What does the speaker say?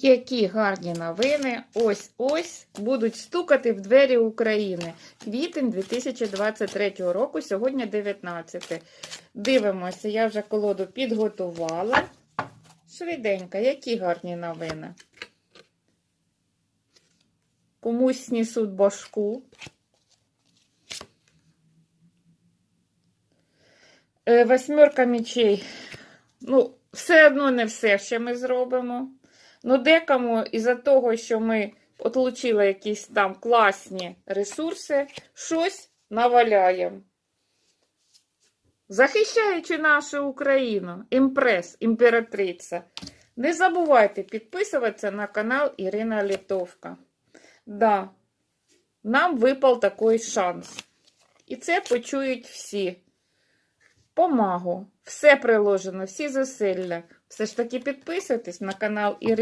Які гарні новини ось-ось будуть стукати в двері України. Квітень 2023 року, сьогодні 19. Дивимося, я вже колоду підготувала. Швиденько, які гарні новини. Комусь снісуть башку. Е, Восьмерка мечей. Ну, все одно не все ще ми зробимо. Ну, декому із-за того, що ми отримали якісь там класні ресурси, щось наваляємо. Захищаючи нашу Україну, імпрес, імператриця. Не забувайте підписуватися на канал Ірина Літовка. Да, нам випав такий шанс. І це почують всі. Помагу. Все приложено, всі зусилля. Все ж таки підписуйтесь на канал Ірина.